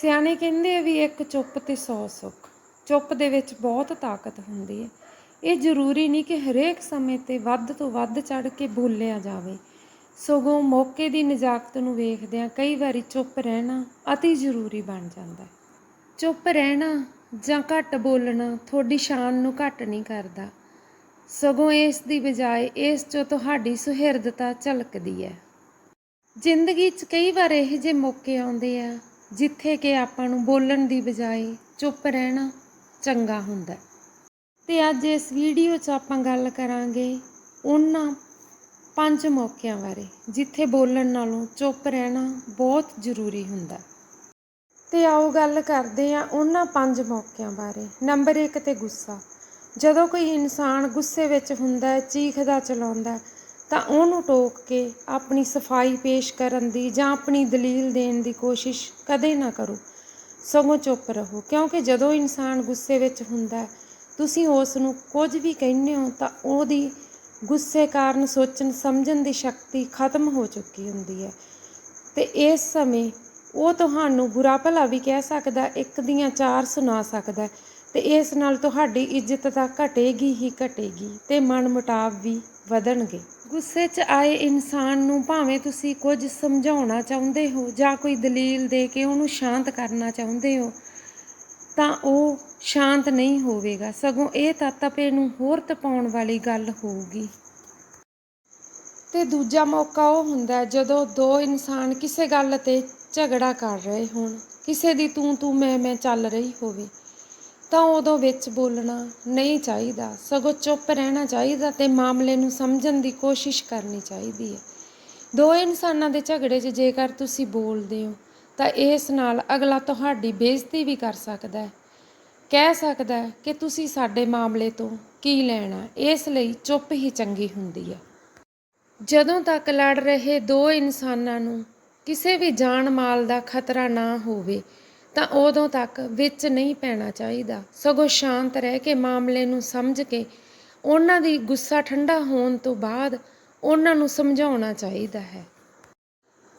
ਸਿਆਣੇ ਕਹਿੰਦੇ ਆ ਵੀ ਇੱਕ ਚੁੱਪ ਤੇ 100 ਸੁੱਖ। ਚੁੱਪ ਦੇ ਵਿੱਚ ਬਹੁਤ ਤਾਕਤ ਹੁੰਦੀ ਹੈ। ਇਹ ਜ਼ਰੂਰੀ ਨਹੀਂ ਕਿ ਹਰੇਕ ਸਮੇਂ ਤੇ ਵੱਧ ਤੋਂ ਵੱਧ ਚੜ ਕੇ ਬੋਲਿਆ ਜਾਵੇ। ਸਗੋਂ ਮੌਕੇ ਦੀ ਨਜ਼ਾਕਤ ਨੂੰ ਵੇਖਦਿਆਂ ਕਈ ਵਾਰੀ ਚੁੱਪ ਰਹਿਣਾ ਅਤੀ ਜ਼ਰੂਰੀ ਬਣ ਜਾਂਦਾ ਹੈ। ਚੁੱਪ ਰਹਿਣਾ ਜਾਂ ਘੱਟ ਬੋਲਣਾ ਤੁਹਾਡੀ ਸ਼ਾਨ ਨੂੰ ਘੱਟ ਨਹੀਂ ਕਰਦਾ। ਸਗੋਂ ਇਸ ਦੀ ਬਜਾਏ ਇਸ 'ਚੋਂ ਤੁਹਾਡੀ ਸੁਹਿਰਦਤਾ ਝਲਕਦੀ ਹੈ। ਜ਼ਿੰਦਗੀ 'ਚ ਕਈ ਵਾਰ ਇਹੋ ਜਿਹੇ ਮੌਕੇ ਆਉਂਦੇ ਆ ਜਿੱਥੇ ਕਿ ਆਪਾਂ ਨੂੰ ਬੋਲਣ ਦੀ ਬਜਾਏ ਚੁੱਪ ਰਹਿਣਾ ਚੰਗਾ ਹੁੰਦਾ ਤੇ ਅੱਜ ਇਸ ਵੀਡੀਓ 'ਚ ਆਪਾਂ ਗੱਲ ਕਰਾਂਗੇ ਉਹਨਾਂ ਪੰਜ ਮੌਕਿਆਂ ਬਾਰੇ, ਜਿੱਥੇ ਬੋਲਣ ਨਾਲੋਂ ਚੁੱਪ ਰਹਿਣਾ ਬਹੁਤ ਜ਼ਰੂਰੀ ਹੁੰਦਾ ਤੇ ਆਓ ਗੱਲ ਕਰਦੇ ਆ ਉਹਨਾਂ ਪੰਜ ਮੌਕਿਆਂ ਬਾਰੇ। ਨੰਬਰ 1 ਤੇ ਗੁੱਸਾ। ਜਦੋਂ ਕੋਈ ਇਨਸਾਨ ਗੁੱਸੇ ਵਿੱਚ ਹੁੰਦਾ ਹੈ ਚੀਖਦਾ ਚਲਾਉਂਦਾ ਤਾਂ ਉਹਨੂੰ ਟੋਕ ਕੇ ਆਪਣੀ ਸਫ਼ਾਈ ਪੇਸ਼ ਕਰਨ ਦੀ ਜਾਂ ਆਪਣੀ ਦਲੀਲ ਦੇਣ ਦੀ ਕੋਸ਼ਿਸ਼ ਕਦੇ ਨਾ ਕਰੋ। ਸਗੋਂ ਚੁੱਪ ਰਹੋ, ਕਿਉਂਕਿ ਜਦੋਂ ਇਨਸਾਨ ਗੁੱਸੇ ਵਿੱਚ ਹੁੰਦਾ ਹੈ, ਤੁਸੀਂ ਉਸ ਨੂੰ ਕੁਝ ਵੀ ਕਹਿੰਦੇ ਹੋ ਤਾਂ ਉਹਦੀ ਗੁੱਸੇ ਕਾਰਨ ਸੋਚਣ, ਸਮਝਣ ਦੀ ਸ਼ਕਤੀ ਖਤਮ ਹੋ ਚੁੱਕੀ ਹੁੰਦੀ ਹੈ। ਤੇ ਇਸ ਸਮੇਂ ਉਹ ਤੁਹਾਨੂੰ ਬੁਰਾ ਭਲਾ ਵੀ ਕਹਿ ਸਕਦਾ ਇੱਕ ਦੀਆਂ ਚਾਰ ਸੁਣਾ ਸਕਦਾ ਤੇ ਇਸ ਨਾਲ ਤੁਹਾਡੀ ਇੱਜ਼ਤ ਤਾਂ ਘਟੇਗੀ ਹੀ ਘਟੇਗੀ ਤੇ ਮਨ ਮੁਟਾਵ ਵੀ ਵਧਣਗੇ। ਗੁੱਸੇ 'ਚ ਆਏ ਇਨਸਾਨ ਨੂੰ ਭਾਵੇਂ ਤੁਸੀਂ ਕੁਝ ਸਮਝਾਉਣਾ ਚਾਹੁੰਦੇ ਹੋ ਜਾਂ ਕੋਈ ਦਲੀਲ ਦੇ ਕੇ ਉਹਨੂੰ ਸ਼ਾਂਤ ਕਰਨਾ ਚਾਹੁੰਦੇ ਹੋ, ਤਾਂ ਉਹ ਸ਼ਾਂਤ ਨਹੀਂ ਹੋਵੇਗਾ। ਸਗੋਂ ਇਹ ਤਾਂ ਤਪੇ ਨੂੰ ਹੋਰ ਤਪਾਉਣ ਵਾਲੀ ਗੱਲ ਹੋਊਗੀ। ਤੇ ਦੂਜਾ ਮੌਕਾ ਉਹ ਹੁੰਦਾ ਜਦੋਂ ਦੋ ਇਨਸਾਨ ਕਿਸੇ ਗੱਲ ਤੇ ਝਗੜਾ ਕਰ ਰਹੇ ਹੋਣ। ਕਿਸੇ ਦੀ ਤੂੰ ਤੂੰ ਮੈਂ ਮੈਂ ਚੱਲ ਰਹੀ ਹੋਵੇ। ਤਾਂ ਉਦੋਂ ਵਿੱਚ ਬੋਲਣਾ ਨਹੀਂ ਚਾਹੀਦਾ। ਸਗੋਂ ਚੁੱਪ ਰਹਿਣਾ ਚਾਹੀਦਾ ਤੇ ਮਾਮਲੇ ਨੂੰ ਸਮਝਣ ਦੀ ਕੋਸ਼ਿਸ਼ ਕਰਨੀ ਚਾਹੀਦੀ ਹੈ। ਦੋ ਇਨਸਾਨਾਂ ਦੇ ਝਗੜੇ 'ਚ ਜੇਕਰ ਤੁਸੀਂ ਬੋਲਦੇ ਹੋ, ਤਾਂ ਇਸ ਨਾਲ ਅਗਲਾ ਤੁਹਾਡੀ ਬੇਇੱਜ਼ਤੀ ਵੀ ਕਰ ਸਕਦਾ ਹੈ। ਕਹਿ ਸਕਦਾ ਹੈ ਕਿ ਤੁਸੀਂ ਸਾਡੇ ਮਾਮਲੇ ਤੋਂ ਕੀ ਲੈਣਾ, ਇਸ ਲਈ ਚੁੱਪ ਹੀ ਚੰਗੀ ਹੁੰਦੀ ਹੈ। ਜਦੋਂ ਤੱਕ ਲੜ ਰਹੇ ਦੋ ਇਨਸਾਨਾਂ ਨੂੰ ਕਿਸੇ ਵੀ ਜਾਨ ਮਾਲ ਦਾ ਖਤਰਾ ਨਾ ਹੋਵੇ ਤਾਂ ਉਦੋਂ ਤੱਕ ਵਿੱਚ ਨਹੀਂ ਪੈਣਾ ਚਾਹੀਦਾ। ਸਗੋਂ ਸ਼ਾਂਤ ਰਹਿ ਕੇ ਮਾਮਲੇ ਨੂੰ ਸਮਝ ਕੇ ਉਹਨਾਂ ਦੀ ਗੁੱਸਾ ਠੰਡਾ ਹੋਣ ਤੋਂ ਬਾਅਦ ਉਹਨਾਂ ਨੂੰ ਸਮਝਾਉਣਾ ਚਾਹੀਦਾ ਹੈ।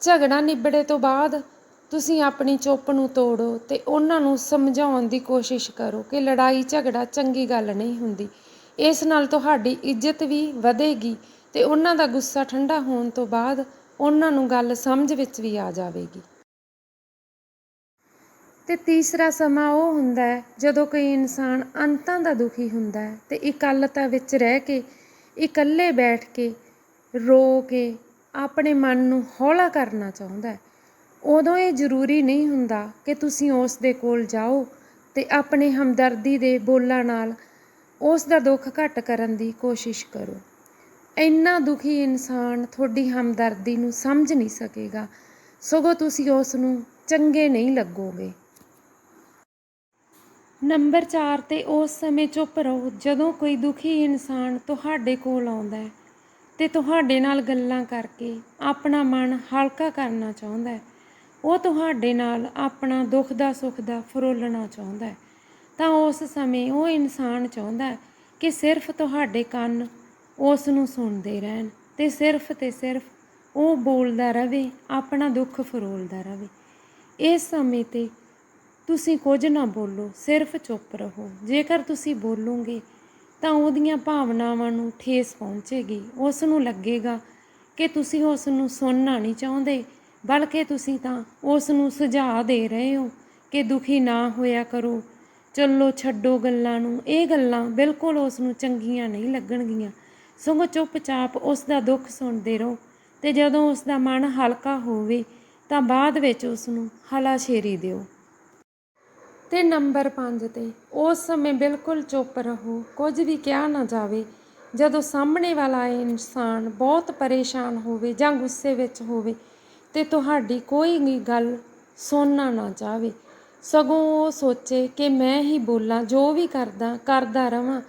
ਝਗੜਾ ਨਿਬੜੇ ਤੋਂ ਬਾਅਦ ਤੁਸੀਂ ਆਪਣੀ ਚੁੱਪ ਨੂੰ ਤੋੜੋ ਤੇ ਉਹਨਾਂ ਨੂੰ ਸਮਝਾਉਣ ਦੀ ਕੋਸ਼ਿਸ਼ ਕਰੋ ਕਿ ਲੜਾਈ ਝਗੜਾ ਚੰਗੀ ਗੱਲ ਨਹੀਂ ਹੁੰਦੀ। ਇਸ ਨਾਲ ਤੁਹਾਡੀ ਇੱਜ਼ਤ ਵੀ ਵਧੇਗੀ ਤੇ ਉਹਨਾਂ ਦਾ ਗੁੱਸਾ ਠੰਡਾ ਹੋਣ ਤੋਂ ਬਾਅਦ ਉਹਨਾਂ ਨੂੰ ਗੱਲ ਸਮਝ ਵਿੱਚ ਵੀ ਆ ਜਾਵੇਗੀ। ਅਤੇ ਤੀਸਰਾ ਸਮਾਂ ਉਹ ਹੁੰਦਾ ਹੈ ਜਦੋਂ ਕੋਈ ਇਨਸਾਨ ਅੰਤਾਂ ਦਾ ਦੁਖੀ ਹੁੰਦਾ ਹੈ ਤੇ ਇਕੱਲਤਾ ਵਿੱਚ ਰਹਿ ਕੇ, ਇਕੱਲੇ ਬੈਠ ਕੇ, ਰੋ ਕੇ ਆਪਣੇ ਮਨ ਨੂੰ ਹੌਲਾ ਕਰਨਾ ਚਾਹੁੰਦਾ ਹੈ। ਉਦੋਂ ਇਹ ਜ਼ਰੂਰੀ ਨਹੀਂ ਹੁੰਦਾ ਕਿ ਤੁਸੀਂ ਉਸ ਦੇ ਕੋਲ ਜਾਓ ਅਤੇ ਆਪਣੇ ਹਮਦਰਦੀ ਦੇ ਬੋਲਾਂ ਨਾਲ ਉਸ ਦਾ ਦੁੱਖ ਘੱਟ ਕਰਨ ਦੀ ਕੋਸ਼ਿਸ਼ ਕਰੋ। ਇੰਨਾ ਦੁਖੀ ਇਨਸਾਨ ਤੁਹਾਡੀ ਹਮਦਰਦੀ ਨੂੰ ਸਮਝ ਨਹੀਂ ਸਕੇਗਾ, ਸਗੋਂ ਤੁਸੀਂ ਉਸ ਨੂੰ ਚੰਗੇ ਨਹੀਂ ਲੱਗੋਗੇ। ਨੰਬਰ ਚਾਰ ਤੇ ਉਸ ਸਮੇਂ ਚੁੱਪ ਰਹੋ ਜਦੋਂ ਕੋਈ ਦੁਖੀ ਇਨਸਾਨ ਤੁਹਾਡੇ ਕੋਲ ਆਉਂਦਾ ਹੈ ਤੇ ਤੁਹਾਡੇ ਨਾਲ ਗੱਲਾਂ ਕਰਕੇ ਆਪਣਾ ਮਨ ਹਲਕਾ ਕਰਨਾ ਚਾਹੁੰਦਾ ਹੈ। ਉਹ ਤੁਹਾਡੇ ਨਾਲ ਆਪਣਾ ਦੁੱਖ ਦਾ ਸੁੱਖ ਦਾ ਫਰੋਲਣਾ ਚਾਹੁੰਦਾ ਹੈ। ਤਾਂ ਉਸ ਸਮੇਂ ਉਹ ਇਨਸਾਨ ਚਾਹੁੰਦਾ ਹੈ ਕਿ ਸਿਰਫ ਤੁਹਾਡੇ ਕੰਨ ਉਸ ਨੂੰ ਸੁਣਦੇ ਰਹਿਣ ਤੇ ਸਿਰਫ ਤੇ ਸਿਰਫ ਉਹ ਬੋਲਦਾ ਰਹੇ, ਆਪਣਾ ਦੁੱਖ ਫਰੋਲਦਾ ਰਹੇ। ਇਸ ਸਮੇਂ ਤੇ ਤੁਸੀਂ ਕੁਝ ਨਾ ਬੋਲੋ, ਸਿਰਫ ਚੁੱਪ ਰਹੋ। ਜੇਕਰ ਤੁਸੀਂ ਬੋਲੋਗੇ, ਤਾਂ ਉਹਦੀਆਂ ਭਾਵਨਾਵਾਂ ਨੂੰ ਠੇਸ ਪਹੁੰਚੇਗੀ। ਉਸ ਨੂੰ ਲੱਗੇਗਾ ਕਿ ਤੁਸੀਂ ਉਸ ਨੂੰ ਸੁਣਨਾ ਨਹੀਂ ਚਾਹੁੰਦੇ, ਬਲਕਿ ਤੁਸੀਂ ਤਾਂ ਉਸ ਨੂੰ ਸੁਝਾਅ ਦੇ ਰਹੇ ਹੋ ਕਿ ਦੁਖੀ ਨਾ ਹੋਇਆ ਕਰੋ। ਚੱਲੋ, ਛੱਡੋ ਗੱਲਾਂ ਨੂੰ। ਇਹ ਗੱਲਾਂ ਬਿਲਕੁਲ ਉਸ ਨੂੰ ਚੰਗੀਆਂ ਨਹੀਂ ਲੱਗਣਗੀਆਂ। ਸਗੋਂ ਚੁੱਪਚਾਪ ਉਸ ਦਾ ਦੁੱਖ ਸੁਣਦੇ ਰਹੋ ਤੇ ਜਦੋਂ ਉਸ ਦਾ ਮਨ ਹਲਕਾ ਹੋਵੇ, ਤਾਂ ਬਾਅਦ ਵਿੱਚ ਉਸ ਨੂੰ ਹਲਾਸ਼ੇਰੀ ਦਿਓ। ਤੇ ਨੰਬਰ 5 ਤੇ ਉਸ ਸਮੇਂ ਬਿਲਕੁਲ ਚੁੱਪ ਰਹੋ, ਕੁਝ ਵੀ ਕਿਹਾ ਨਾ ਜਾਵੇ। ਜਦੋਂ ਸਾਹਮਣੇ ਵਾਲਾ ਇਨਸਾਨ ਬਹੁਤ ਪਰੇਸ਼ਾਨ ਹੋਵੇ ਜਾਂ ਗੁੱਸੇ ਵਿੱਚ ਹੋਵੇ ਤੇ ਤੁਹਾਡੀ ਕੋਈ ਵੀ ਗੱਲ ਸੁਣਨਾ ਨਾ ਚਾਹਵੇ ਸਗੋਂ ਉਹ ਸੋਚੇ ਕਿ ਮੈਂ ਹੀ ਬੋਲਾਂ, ਜੋ ਵੀ ਕਰਦਾ ਕਰਦਾ ਰਵਾਂ।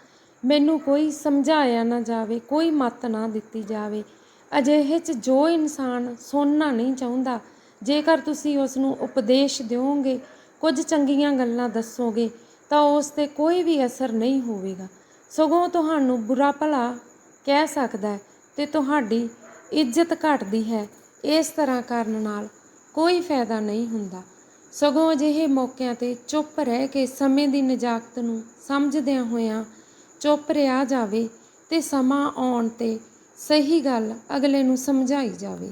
ਮੈਨੂੰ ਕੋਈ ਸਮਝਾਇਆ ਨਾ ਜਾਵੇ, ਕੋਈ ਮੱਤ ਨਾ ਦਿੱਤੀ ਜਾਵੇ। ਅਜਿਹੇ 'ਚ ਜੋ ਇਨਸਾਨ ਸੁਣਨਾ ਨਹੀਂ ਚਾਹੁੰਦਾ, ਜੇਕਰ ਤੁਸੀਂ ਉਸ ਨੂੰ ਉਪਦੇਸ਼ ਦਿਓਗੇ ਕੁਝ ਚੰਗੀਆਂ ਗੱਲਾਂ ਦੱਸੋਗੇ ਤਾਂ ਉਸ ਤੇ ਕੋਈ ਵੀ ਅਸਰ ਨਹੀਂ ਹੋਵੇਗਾ। ਸਗੋਂ ਤੁਹਾਨੂੰ ਬੁਰਾ ਭਲਾ ਕਹਿ ਸਕਦਾ ਹੈ ਤੇ ਤੁਹਾਡੀ ਇੱਜ਼ਤ ਘਟਦੀ ਹੈ। ਇਸ ਤਰ੍ਹਾਂ ਕਰਨ ਨਾਲ ਕੋਈ ਫਾਇਦਾ ਨਹੀਂ ਹੁੰਦਾ। ਸਗੋਂ ਅਜਿਹੇ ਮੌਕਿਆਂ ਤੇ ਚੁੱਪ ਰਹਿ ਕੇ ਸਮੇਂ ਦੀ ਨਜਾਕਤ ਨੂੰ ਸਮਝਦਿਆਂ ਹੋਇਆਂ ਚੁੱਪ ਰਿਹਾ ਜਾਵੇ ਤੇ ਸਮਾਂ ਆਉਣ ਤੇ ਸਹੀ ਗੱਲ ਅਗਲੇ ਨੂੰ ਸਮਝਾਈ ਜਾਵੇ।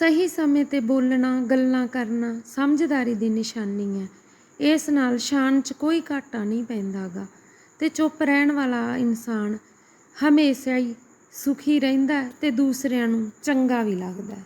ਸਹੀ ਸਮੇਂ ਤੇ ਬੋਲਣਾ, ਗੱਲਾਂ ਕਰਨਾ ਸਮਝਦਾਰੀ ਦੀ ਨਿਸ਼ਾਨੀ ਹੈ। ਇਸ ਨਾਲ ਸ਼ਾਨ 'ਚ ਕੋਈ ਘਾਟਾ ਨਹੀਂ ਪੈਂਦਾਗਾ ਤੇ ਚੁੱਪ ਰਹਿਣ ਵਾਲਾ ਇਨਸਾਨ ਹਮੇਸ਼ਾ ਹੀ ਸੁਖੀ ਰਹਿੰਦਾ ਹੈ ਤੇ ਦੂਸਰਿਆਂ ਨੂੰ ਚੰਗਾ ਵੀ ਲੱਗਦਾ।